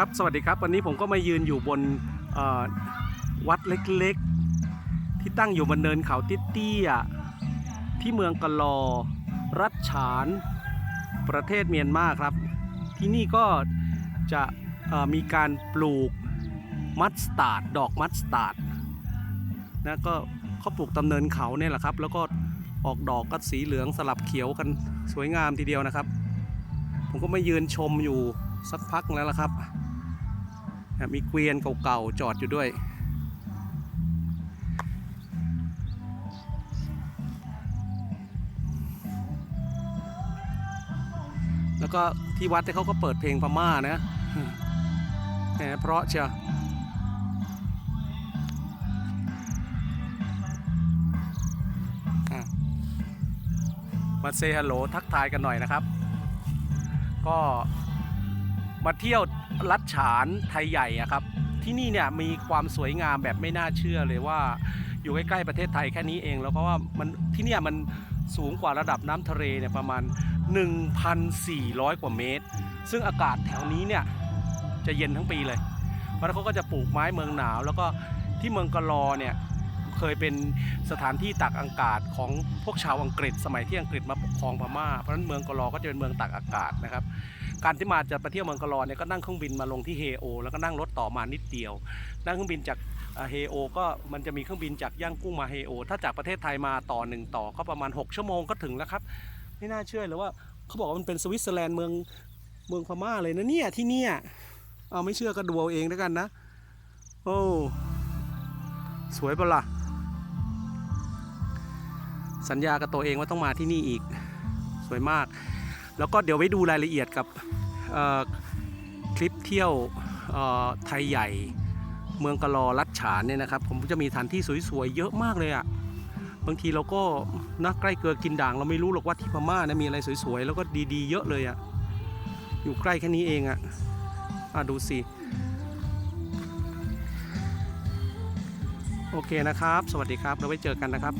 ครับสวัสดีครับวันนี้ผมก็มายืนอยู่บนวัดเล็กๆ ที่ตั้งอยู่บนเนินเขาเตี้ยๆที่เมืองกะลอ รัฐฉาน ประเทศเมียนมาครับ ที่นี่ก็จะมีการปลูกมัสตาร์ดดอกมัสตาร์ดนะก็เขาปลูกตำเนินเขาเนี่ยแหละครับ แล้วก็ออกดอกก็สีเหลืองสลับเขียวกันสวยงามทีเดียวนะครับ ผมก็มายืนชมอยู่สักพักแล้วล่ะครับ มีเกวียนเก่าๆจอดอยู่ด้วย แล้วก็ที่วัดเนี่เขาก็เปิดเพลงพม่านะแหมเพราะเชียวมาเซฮัลโหลทักทายกันหน่อยนะครับ ก็ มาเที่ยวลัดฉานไทยใหญ่อะครับ ที่นี่เนี่ยมีความสวยงามแบบไม่น่าเชื่อเลยว่า อยู่ใกล้ๆประเทศไทยแค่นี้เอง แล้วก็ว่ามันที่เนี่ยมันสูงกว่าระดับน้ำทะเลเนี่ยประมาณ 1,400 กว่าเมตร ซึ่งอากาศแถวนี้เนี่ยจะเย็นทั้งปีเลยเพราะนั้นเขาก็จะปลูกไม้เมืองหนาว แล้วก็ที่เมืองกะลอเนี่ยเคยเป็นสถานที่ตักอากาศของพวกชาวอังกฤษ สมัยที่อังกฤษมาปกครองพม่า เพราะฉะนั้นเมืองกะลอก็จะเป็นเมืองตักอากาศนะครับ การที่มาจะไปเที่ยวเมืองกะลอเนี่ยก็นั่งเครื่องบินมาลงที่เฮโอ แล้วก็นั่งรถต่อมานิดเดียว นั่งเครื่องบินจากเฮโอ ก็มันจะมีเครื่องบินจากย่างกุ้งมาเฮโอ ถ้าจากประเทศไทยมาต่อหนึ่งต่อก็ประมาณ 6 ชั่วโมงก็ถึงแล้วครับ ไม่น่าเชื่อเลยว่าเขาบอกว่ามันเป็นสวิตเซอร์แลนด์เมืองเมืองพม่าเลยนะเนี่ยที่เนี่ยเอาไม่เชื่อก็ดูเอาเองแล้วกันนะ โอ้สวยเปล่ะสัญญากับตัวเองว่าต้องมาที่นี่อีก สวยมาก แล้วก็เดี๋ยวไว้ดูรายละเอียดกับคลิปเที่ยวไทยใหญ่ เมืองกะลอลัดฉานเนี่ยนะครับ ผมจะมีสถานที่สวยๆเยอะมากเลยอะ่ะบางทีเราก็นะใกล้เกลือกินด่างเราไม่รู้หรอกว่าที่พม่านะมีอะไรสวยๆ แล้วก็ดีๆ เยอะเลยอะ่ะอยู่ใกล้แค่นี้เองอะ่ะอะดูสิโอเคนะครับ สวัสดีครับเราไว้เจอกันนะครับ